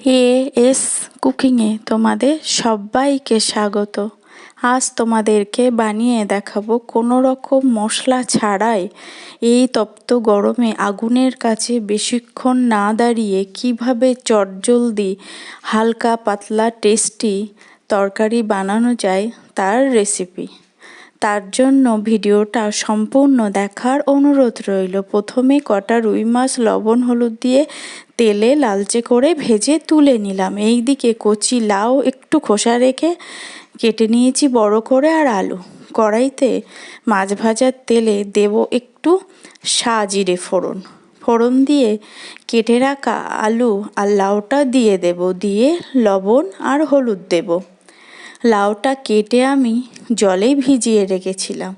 A S কুকিংয়ে তোমাদের সবাইকে স্বাগত। আজ তোমাদেরকে বানিয়ে দেখাবো কোনো রকম মশলা ছাড়াই এই তপ্ত গরমে আগুনের কাছে বেশিক্ষণ না দাঁড়িয়ে কীভাবে চটজলদি, হালকা, পাতলা, টেস্টি তরকারি বানানো যায় তার রেসিপি তার জন্য ভিডিওটা সম্পূর্ণ দেখার অনুরোধ রইল। প্রথমে কটা রুই মাছ লবণ হলুদ দিয়ে তেলে লালচে করে ভেজে তুলে নিলাম। এই দিকে কচি লাউ একটু খোসা রেখে কেটে নিয়েছি বড় করে আর আলু। কড়াইতে মাছ ভাজার তেলে দেব একটু সাজিরে ফোড়ন। ফোড়ন দিয়ে কেটে রাখা আলু আর লাউটা দিয়ে দেব। দিয়ে লবণ আর হলুদ দেব। লাউটা কেটে আমি জলে ভিজিয়ে রেখেছিলাম।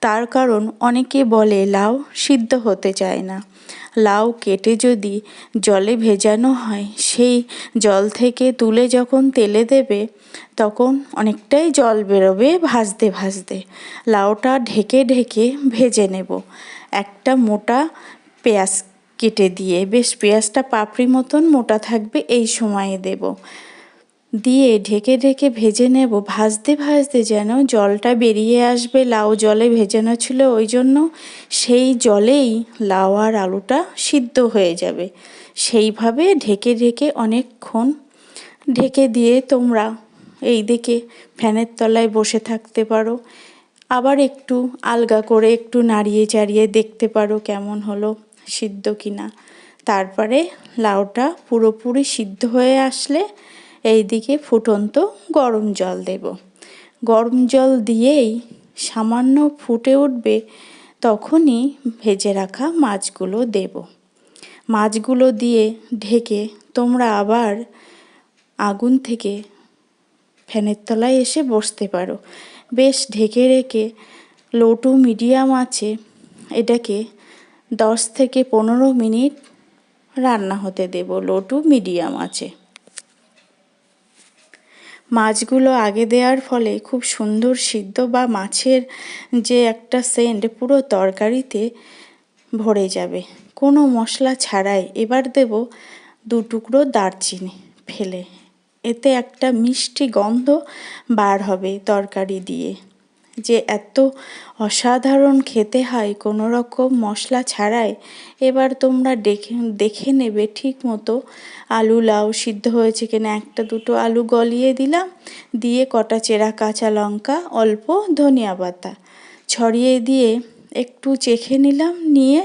তার কারণ অনেকে বলে লাউ সিদ্ধ হতে চায় না। লাউ কেটে যদি জলে ভেজানো হয়, সেই জল থেকে তুলে যখন তেলে দেবে, তখন অনেকটাই জল বেরোবে ভাজতে ভাজতে। লাউটা ঢেকে ঢেকে ভেজে নেব। একটা মোটা পেঁয়াজ কেটে দিয়ে, বেশ পেঁয়াজটা পাপড়ি মতন মোটা থাকবে, এই সময়ে দেব। দিয়ে ঢেকে ঢেকে ভেজে নেব। ভাজতে ভাজতে যেন জলটা বেরিয়ে আসবে, লাউ জলে ভেজানো ছিল ওই জন্য সেই জলেই লাউ আর আলুটা সিদ্ধ হয়ে যাবে। সেইভাবে ঢেকে ঢেকে অনেকক্ষণ ঢেকে দিয়ে তোমরা এই দিকে ফ্যানের তলায় বসে থাকতে পারো। আবার একটু আলগা করে একটু নাড়িয়ে চাড়িয়ে দেখতে পারো কেমন হলো সিদ্ধ কিনা। তারপরে লাউটা পুরোপুরি সিদ্ধ হয়ে আসলে এই দিকে ফুটন্ত গরম জল দেব। গরম জল দিয়েই সামান্য ফুটে উঠবে, তখনই ভেজে রাখা মাছগুলো দেব। মাছগুলো দিয়ে ঢেকে তোমরা আবার আগুন থেকে ফ্যানের তলায় এসে বসতে পারো। বেশ ঢেকে রেখে লো টু মিডিয়াম আছে, এটাকে দশ থেকে পনেরো মিনিট রান্না হতে দেব। লো টু মিডিয়াম আছে। মাছগুলো আগে দেওয়ার ফলে খুব সুন্দর সিদ্ধ বা মাছের যে একটা সেন্ট পুরো তরকারিতে ভরে যাবে। কোনো মশলা ছাড়াই এবার দেব দু টুকরো দারচিনি ফেলে। এতে একটা মিষ্টি গন্ধ বার হবে তরকারি দিয়ে। যে এত অসাধারণ খেতে হয়, কোনো রকম মশলা ছাড়াই, এবার তোমরা দেখে দেখে নেবে ঠিক মতো আলু লাউ সিদ্ধ হয়েছে কিনা। একটা দুটো আলু গলিয়ে দিলাম, দিয়ে কটা চেরা কাঁচা লঙ্কা, অল্প ধনিয়া পাতা ছড়িয়ে দিয়ে একটু চেখে নিলাম, নিয়ে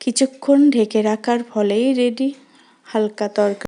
কিছুক্ষণ ঢেকে রাখার ফলেই রেডি, হালকা তরকারি